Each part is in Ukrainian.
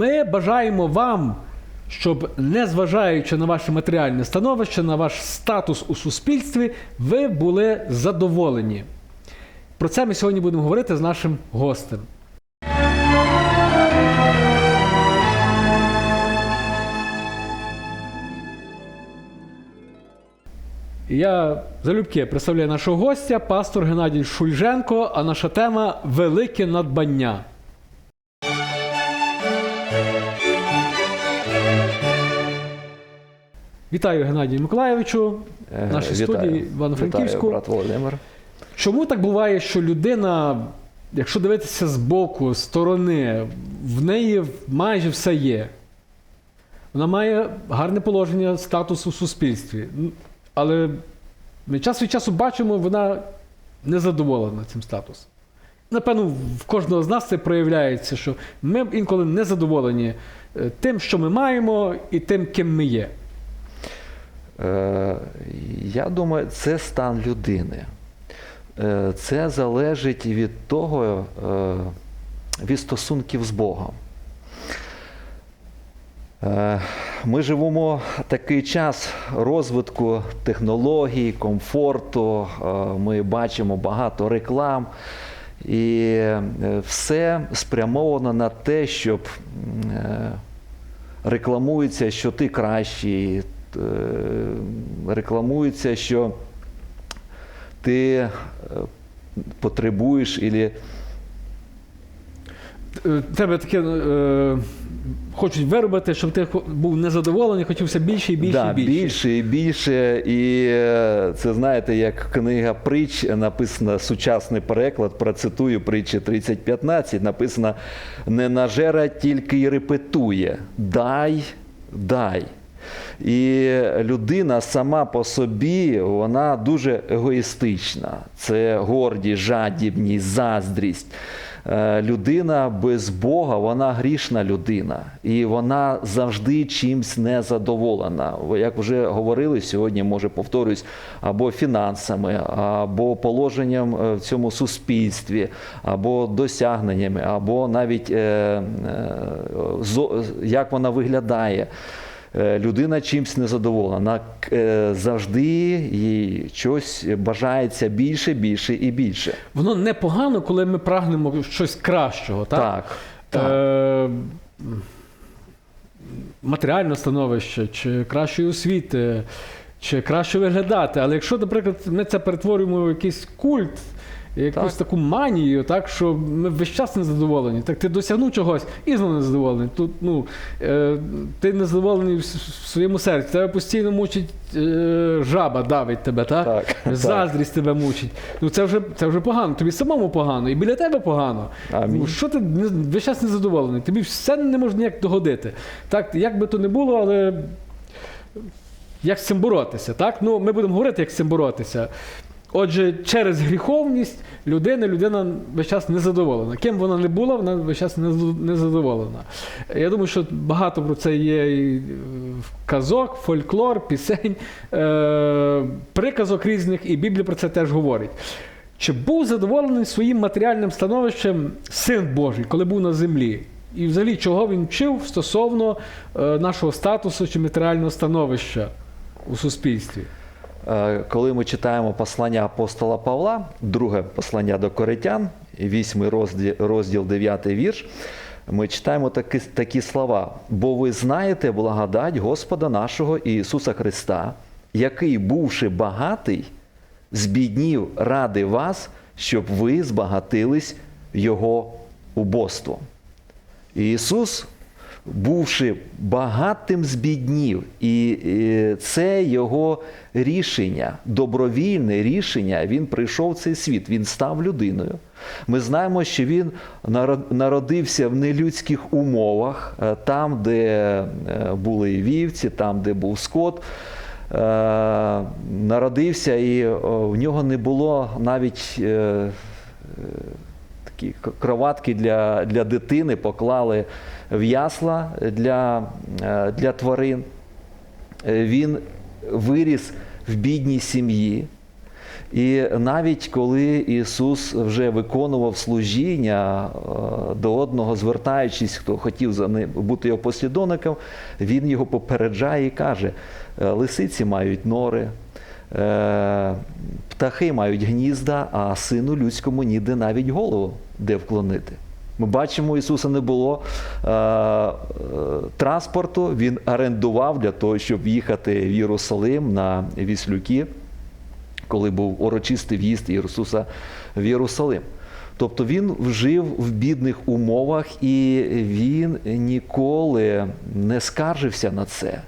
Ми бажаємо вам, щоб, незважаючи на ваше матеріальне становище, на ваш статус у суспільстві, ви були задоволені. Про це ми сьогодні будемо говорити з нашим гостем. Я залюбки представляю нашого гостя, пастор Геннадій Шульженко, а наша тема Велике надбання. Вітаю Геннадію Миколаєвичу. Е, В нашій вітаю. студії Івано-Франківську. Вітаю, брат Володимир. Чому так буває, що людина, якщо дивитися з боку, з сторони, в неї майже все є? Вона має гарне положення, статус у суспільстві. Але ми час від часу бачимо, вона не задоволена цим статусом. Напевно, в кожного з нас це проявляється, що ми інколи не задоволені е, тим, що ми маємо, і тим, ким ми є. Е, Я думаю, це стан людини. Е, Це залежить від того, е, від стосунків з Богом. Ми живемо такий час розвитку технологій, комфорту. Ми бачимо багато реклам. І все спрямовано на те, щоб рекламується, що ти кращий, рекламується, що ти е, потребуєш ілі Е, Тебе таке е, хочуть виробити, щоб ти був незадоволений, хотівся більше і більше да, і більше. більше і більше. І е, це знаєте, як книга притч написана сучасний переклад, процитую притчі 30.15, написано не нажера тільки й репетує. Дай, дай. І людина сама по собі вона дуже егоїстична. Це гордість, жадібність, заздрість. Е, Людина без Бога, вона грішна людина, і вона завжди чимсь незадоволена. Як вже говорили сьогодні, може повторюсь, або фінансами, або положенням е, в цьому суспільстві, або досягненнями, або навіть е, як вона виглядає. Е, Людина чимсь незадоволена. Вона е, завжди їй щось бажається більше, більше і більше. Воно непогано, коли ми прагнемо щось кращого, так? Так. так. Е, матеріальне становище, чи кращої освіти, чи краще виглядати. Але якщо, наприклад, ми це перетворюємо в якийсь культ, якусь Так. таку манію, так, що ми весь час не задоволені. Так ти досягнув чогось і знову не задоволений. Тут, ну, е, ти не задоволений в, в своєму серці. Тебе постійно мучить е, жаба, давить тебе, так? Так, так. Заздрість тебе мучить. Ну це вже, це вже погано. Тобі самому погано, і біля тебе погано. Амінь. Ну, що ти весь час незадоволений? Тобі все не може ніяк догодити. Так, як би то не було, але як з цим боротися? Так? Ну, ми будемо говорити, як з цим боротися. Отже, через гріховність людини людина весь час незадоволена. Ким вона не була, вона весь час незадо- незадоволена. Я думаю, що багато про це є і казок, фольклор, пісень, е, приказок різних, і Біблія про це теж говорить. Чи був задоволений своїм матеріальним становищем син Божий, коли був на землі? І взагалі, чого він вчив стосовно е, нашого статусу чи матеріального становища у суспільстві? Е, Коли ми читаємо послання апостола Павла, друге послання до Коринтян, вісьмий розділ, розділ 9 вірш, ми читаємо такі, такі слова: бо ви знаєте благодать Господа нашого Ісуса Христа, який, бувши багатий, збіднів ради вас, щоб ви збагатились Його убоством. Ісус, бувши багатим збіднів, і і це його рішення, добровільне рішення, він прийшов в цей світ, він став людиною. Ми знаємо, що він народився в нелюдських умовах, е, там, де е, були вівці, там, де був скот. Е, Народився, і в нього не було навіть такі кроватки для, для дитини поклали в ясла для, е, для тварин. Е, Він виріс в бідній сім'ї. І навіть коли Ісус вже виконував служіння е, до одного, звертаючись, хто хотів за ним бути його послідовником, Він його попереджає і каже: «Е, лисиці мають нори, птахи мають гнізда, а сину людському ніде навіть голову де вклонити. Ми бачимо, Ісуса не було е, е, транспорту, Він орендував для того, щоб їхати в Єрусалим на Віслюки коли був урочистий в'їзд Ісуса в Єрусалим. Тобто він жив в бідних умовах і він ніколи не скаржився на це.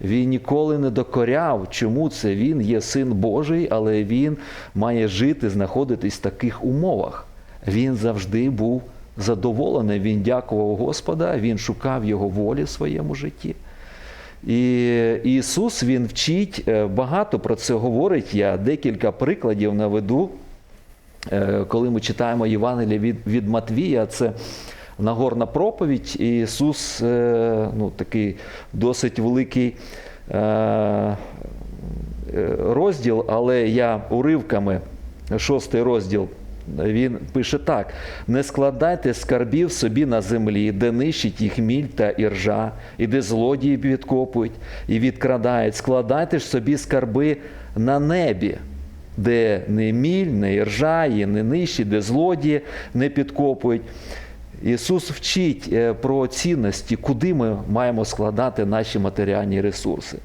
Він ніколи не докоряв, чому це він є син Божий, але він має жити, знаходитись в таких умовах. Він завжди був задоволений, він дякував Господа, він шукав його волі в своєму житті. І Ісус Він вчить е, багато про це говорить. Я декілька прикладів наведу, Е, коли ми читаємо Євангелія від, від Матвія, це Нагорна проповідь. І Ісус е, ну, такий досить великий розділ, але я уривками, шостий розділ. Він пише так: не складайте скарбів собі на землі, де нищить їх міль та іржа, і де злодії відкопують і відкрадають. Складайте ж собі скарби на небі, де не міль, не іржа, і не нищить, де злодії не підкопують. Ісус вчить е, про цінності, куди ми маємо складати наші матеріальні ресурси.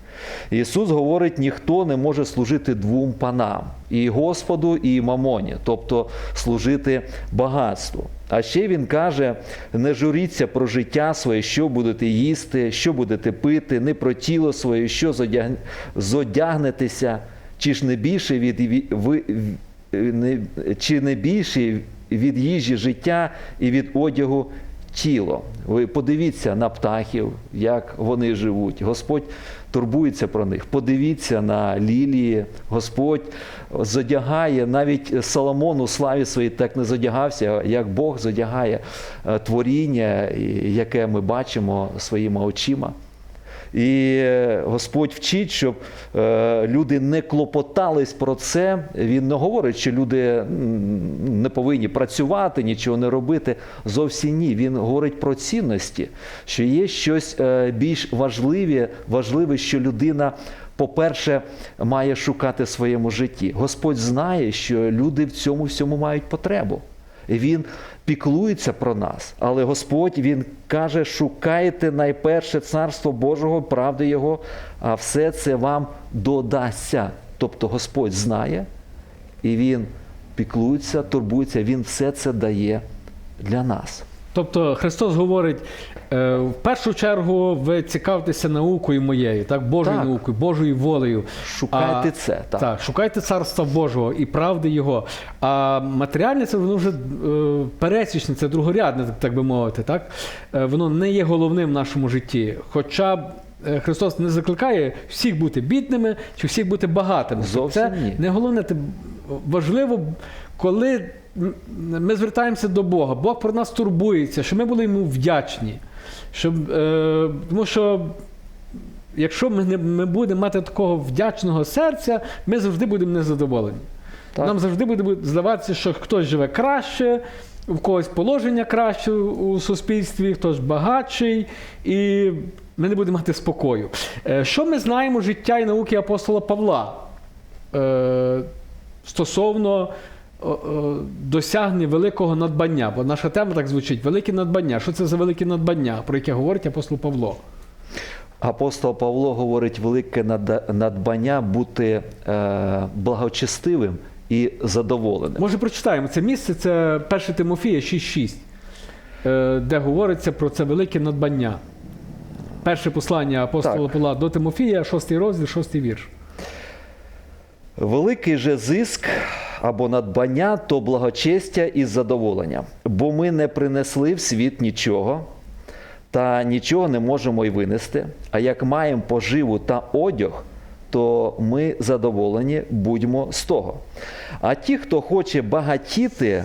Ісус говорить, ніхто не може служити двом панам і Господу, і мамоні, тобто служити багатству. А ще він каже: не журіться про життя своє, що будете їсти, що будете пити, не про тіло своє, що зодяг... зодягнетеся, чи ж не більше від- ви не, чи не більше від їжі життя і від одягу тіло. Ви подивіться на птахів, як вони живуть. Господь турбується про них. Подивіться на лілії. Господь зодягає навіть Соломон у славі своїй так не зодягався, як Бог зодягає е, творіння, яке ми бачимо своїми очима. І е, Господь вчить, щоб е, люди не клопотались про це. Він не говорить, що люди не повинні працювати, нічого не робити. Зовсім ні. Він говорить про цінності, що є щось е, більш важливе, важливе, що людина. По-перше, має шукати в своєму житті. Господь знає, що люди в цьому всьому мають потребу. Він піклується про нас. Але Господь Він каже: шукайте найперше царство Божого, правди Його, а все це вам додасться. Тобто Господь знає, і Він піклується, турбується, Він все це дає для нас. Тобто Христос говорить, е, в першу чергу ви цікавтеся наукою моєю, так, Божою Так. наукою, Божою волею. Шукайте це, так. Так, шукайте царства Божого і правди Його. А матеріальне це воно вже е, пересічне, це другорядне, так, би мовити. Так? Е, воно не є головним в нашому житті. Хоча е, Христос не закликає всіх бути бідними чи всіх бути багатими. Зовсім це ні. не головне. Це важливо, коли ми звертаємося до Бога, Бог про нас турбується, щоб ми були йому вдячні. Щоб, е, тому що якщо ми не ми будемо мати такого вдячного серця, ми завжди будемо незадоволені. Так. Нам завжди буде здаватися, що хтось живе краще, у когось положення краще у суспільстві, хтось багатший, і ми не будемо мати спокою. Е, Що ми знаємо життя і науки апостола Павла е, стосовно о, великого надбання? Бо наша тема так звучить: велике надбання. Що це за велике надбання, про яке говорить апостол Павло? Апостол Павло говорить велике надбання бути е, благочестивим і задоволеним. Може, прочитаємо це місце, це 1 Тимофія 6.6, е, де говориться про це велике надбання. Перше послання апостола Так. Павла до Тимофія, 6 розділ, 6 вірш. Великий же зиск або надбання то благочестя і задоволення, бо ми не принесли в світ нічого, та нічого не можемо й винести. А як маємо поживу та одяг, то ми задоволені будьмо з того. А ті, хто хоче багатіти,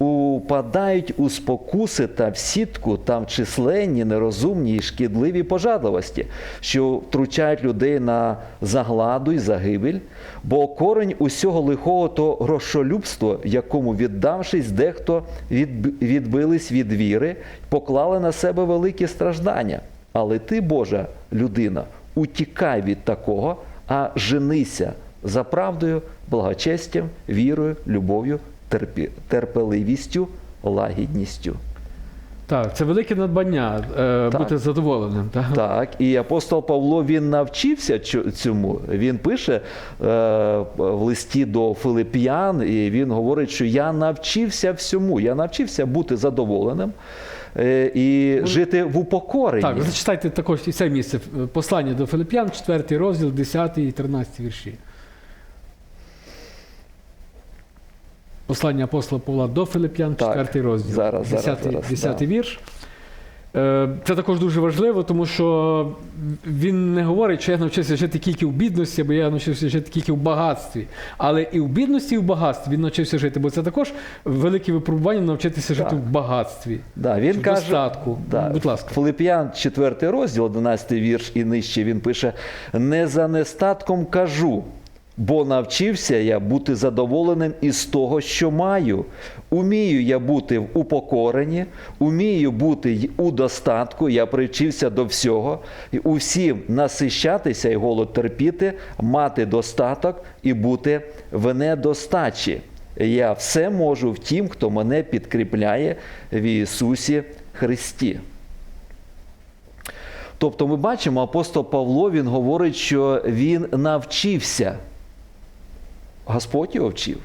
упадають у спокуси та в сітку та в численні, нерозумні і шкідливі пожадливості, що втручають людей на загладу і загибель, бо корень усього лихого то грошолюбство, якому віддавшись, дехто відбились від віри, поклали на себе великі страждання. Але ти, Божа людина, утікай від такого, а женися за правдою, благочестям, вірою, любов'ю, терпеливістю, лагідністю. Так, це велике надбання е, Так. бути задоволеним. Так? Так, і апостол Павло він навчився цьому. Він пише е, в листі до Филип'ян, і він говорить, що я навчився всьому. Я навчився бути задоволеним е, і жити в упокоренні. Так, зачитайте також і це місце е, послання до Филип'ян, 4 розділ, 10 і 13 вірші. Послання апостола Павла до Филип'ян, Так, 4 розділ, зараз, зараз, 10, зараз, 10 да. вірш. Е, Це також дуже важливо, тому що він не говорить, що я навчився жити тільки в бідності, або я навчився жити тільки в багатстві. Але і в бідності, і в багатстві він навчився жити, бо це також велике випробування навчитися жити Так. в багатстві. Да, він в каже, достатку. Да. Будь ласка. Филип'ян, 4 розділ, 11 вірш і нижче він пише: Не за нестатком кажу, бо навчився я бути задоволеним із того, що маю. Умію я бути в упокоренні, умію бути у достатку, я привчився до всього, і усім насищатися і голод терпіти, мати достаток і бути в недостачі. Я все можу в тім, хто мене підкріпляє в Ісусі Христі. Тобто ми бачимо, апостол Павло він говорить, що він навчився. Господь його вчив.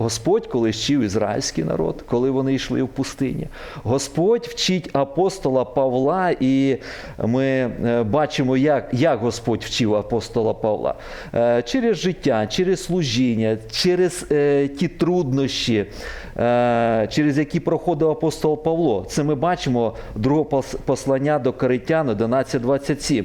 Господь, коли вчив ізраїльський народ, коли вони йшли в пустині. Господь вчить апостола Павла, і ми е, бачимо, як, як Господь вчив апостола Павла. Е, Через життя, через служіння, через е, ті труднощі, е, через які проходив апостол Павло. Це ми бачимо друге послання до Коринтян 11.27.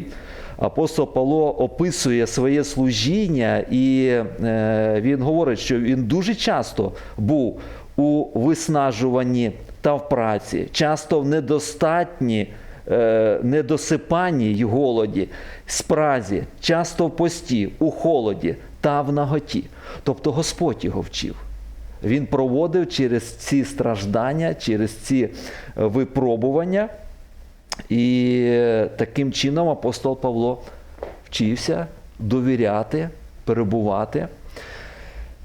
Апостол Павло описує своє служіння, і е, він говорить, що він дуже часто був у виснажуванні та в праці, часто в недостатні, е, недосипанні й голоді, спразі, часто в пості, у холоді та в наготі. Тобто Господь його вчив. Він проводив через ці страждання, через ці е, випробування. І таким чином апостол Павло вчився довіряти, перебувати.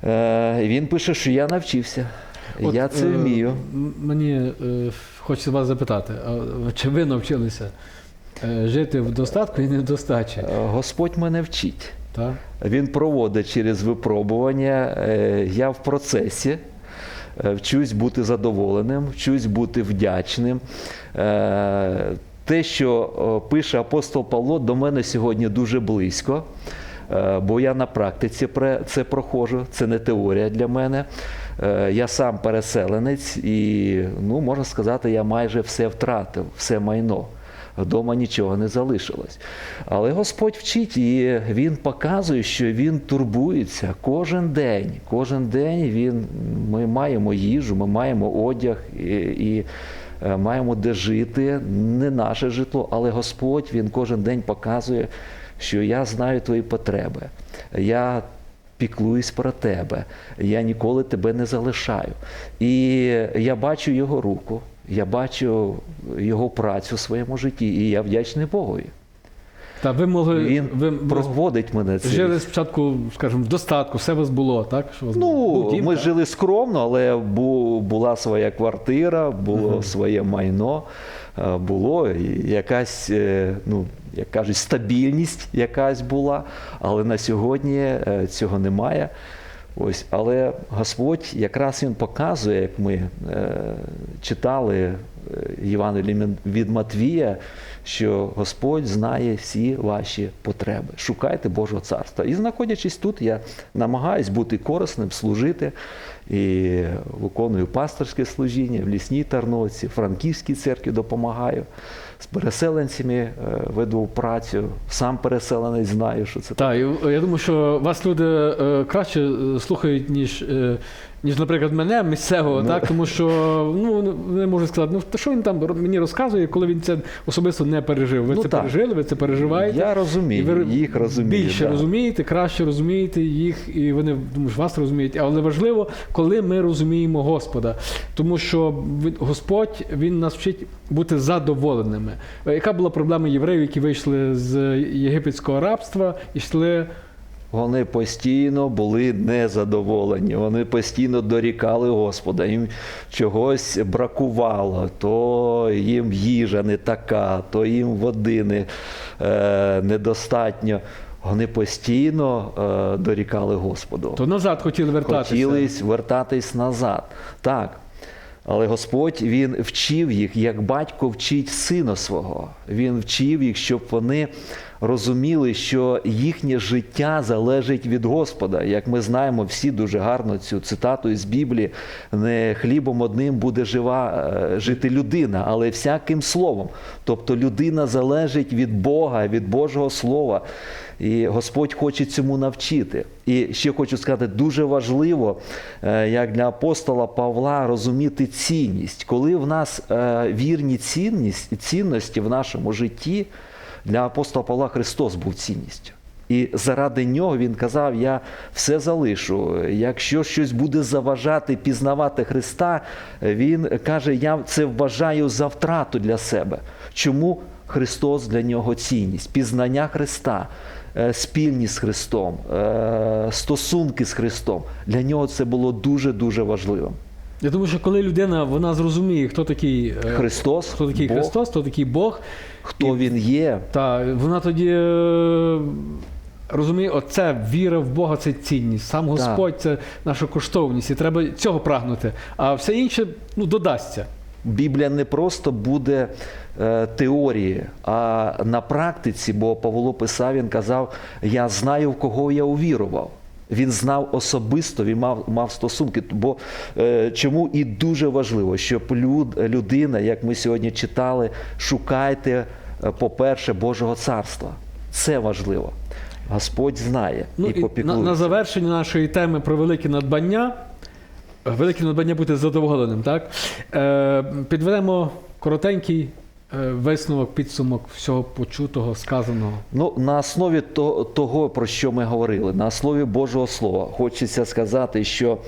Е, Він пише, що я навчився. От, я це е, вмію. Мені е, хочеться вас запитати, а чи ви навчилися е, жити в достатку і недостачі? Господь мене вчить. Так? Він проводить через випробування. Е, Я в процесі. Е, Вчусь бути задоволеним, вчусь бути вдячним. Е, Те, що пише апостол Павло, до мене сьогодні дуже близько, е, бо я на практиці це проходжу, це не теорія для мене. Я сам переселенець і, ну, можна сказати, я майже все втратив, все майно. Вдома нічого не залишилось. Але Господь вчить, і Він показує, що Він турбується кожен день. Кожен день він, ми маємо їжу, ми маємо одяг і, і е, маємо де жити, не наше житло, але Господь Він кожен день показує, що я знаю твої потреби. Я піклуюсь про тебе, я ніколи тебе не залишаю. І я бачу його руку, я бачу його працю в своєму житті, і я вдячний Богові. Та ви могли Він ви, проводить мене це. жили спочатку, скажімо, в достатку, все у вас було, так? Що у вас Ну, був дім, ми так? жили скромно, але бу- була своя квартира, було своє майно, е, було якась, е, ну, як кажуть, стабільність якась була, але на сьогодні е, цього немає. Ось, але Господь якраз він показує, як ми е, читали Євангелії від Матвія, що Господь знає всі ваші потреби. Шукайте Божого царства. І знаходячись тут, я намагаюсь бути корисним, служити і виконую пасторське служіння в лісній Тарноці, в Франківській церкві допомагаю. З переселенцями е, веду працю, сам переселенець знаю, що це Так, Так, я думаю, що вас люди е, краще е, слухають, ніж ніж, наприклад, мене місцевого, Ну. так тому що ну не можу сказати, ну що він там мені розказує, коли він це особисто не пережив. Ви Ну, це так. пережили, ви це переживаєте. Я І розумію, ви їх розумію. більше да. розумієте, краще розумієте їх, і вони думаю, вас розуміють. Але важливо, коли ми розуміємо Господа, тому що Господь він нас вчить бути задоволеними. Е, Яка була проблема євреїв, які вийшли з єгипетського рабства і йшли Вони постійно були незадоволені, вони постійно дорікали Господа, їм чогось бракувало, то їм їжа не така, то їм води не, е, недостатньо. Вони постійно е, дорікали Господу. то назад хотіли вертатися. Хотіли вертатись назад. Так. Але Господь Він вчив їх, як батько вчить сина свого. Він вчив їх, щоб вони розуміли, що їхнє життя залежить від Господа. Як ми знаємо, всі дуже гарно цю цитату із Біблії: не хлібом одним буде жива е, жити людина, але всяким словом. Тобто людина залежить від Бога, від Божого Слова. І Господь хоче цьому навчити. І ще хочу сказати, дуже важливо, е, як для апостола Павла, розуміти цінність. Коли в нас е, вірні цінність, цінності в нашому житті, для апостола Павла Христос був цінністю. І заради нього він казав: Я все залишу. Якщо щось буде заважати пізнавати Христа, він каже: Я це вважаю за втрату для себе. Чому Христос для нього цінність? Пізнання Христа, е, спільність з Христом, е, стосунки з Христом. Для нього це було дуже дуже важливим. Я думаю, що коли людина вона зрозуміє, хто такий е, Христос, хто такий Бог, Христос, хто такий Бог, хто він є, та вона тоді розуміє, оце віра в Бога це цінність. Сам Господь це наша коштовність, і треба цього прагнути. А все інше ну, додасться. Біблія не просто буде е, теорії, а на практиці, бо Павло писав, він казав: Я знаю, в кого я увірував. Він знав особисто, він мав, мав стосунки. Бо е, чому і дуже важливо, щоб люд, людина, як ми сьогодні читали, шукайте, е, по-перше, Божого царства. Це важливо. Господь знає Ну, і і на, на завершення нашої теми про велике надбання. Велике надбання бути задоволеним, так? Е, підведемо коротенький е, висновок, підсумок всього почутого, сказаного. Ну, на основі то- того, про що ми говорили, на основі Божого Слова, хочеться сказати, що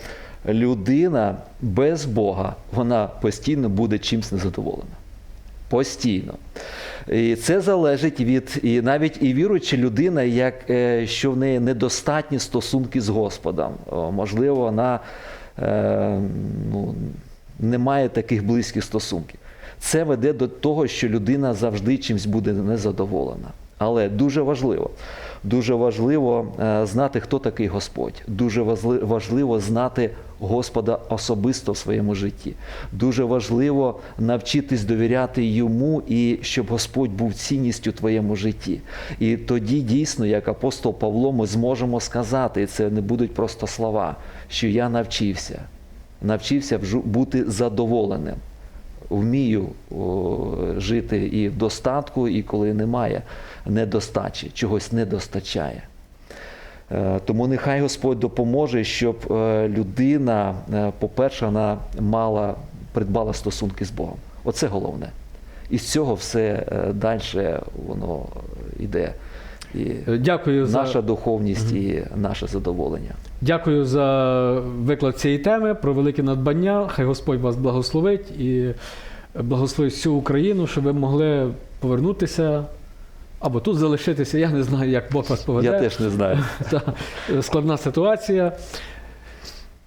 людина без Бога вона постійно буде чимсь незадоволена. Постійно. І це залежить від і навіть і віруюча людина, як, е, що в неї недостатні стосунки з Господом. Можливо, вона ну, немає таких близьких стосунків. Це веде до того, що людина завжди чимсь буде незадоволена. Але дуже важливо, дуже важливо е, знати, хто такий Господь. Дуже важливо знати Господа особисто в своєму житті. Дуже важливо навчитись довіряти йому і щоб Господь був цінністю в твоєму житті. І тоді дійсно, як апостол Павло, ми зможемо сказати, і це не будуть просто слова, що я навчився, навчився бути задоволеним вмію о, жити і в достатку, і коли немає недостачі, чогось не достачає. Тому нехай Господь допоможе, щоб е, людина, е, по-перше, вона мала, придбала стосунки з Богом. Оце головне. І з цього все далі воно йде. І Е, Дякую за наша духовність і наше задоволення. Дякую за виклад цієї теми про велике надбання. Хай Господь вас благословить і благословить всю Україну, щоб ви могли повернутися або тут залишитися. Я не знаю, як Бог вас поведе. Я теж не знаю. Складна ситуація.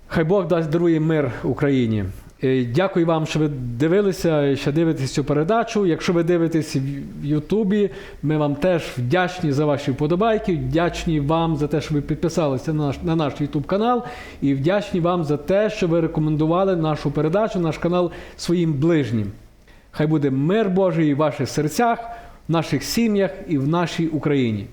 Хай Бог дасть дарує мир Україні. Е, Дякую вам, що ви дивилися і ще дивитесь цю передачу. Якщо ви дивитесь в Ютубі, ми вам теж вдячні за ваші вподобайки, вдячні вам за те, що ви підписалися на наш, на наш Ютуб канал, і вдячні вам за те, що ви рекомендували нашу передачу, наш канал своїм ближнім. Хай буде мир Божий в ваших серцях, наших сім'ях і в нашій Україні.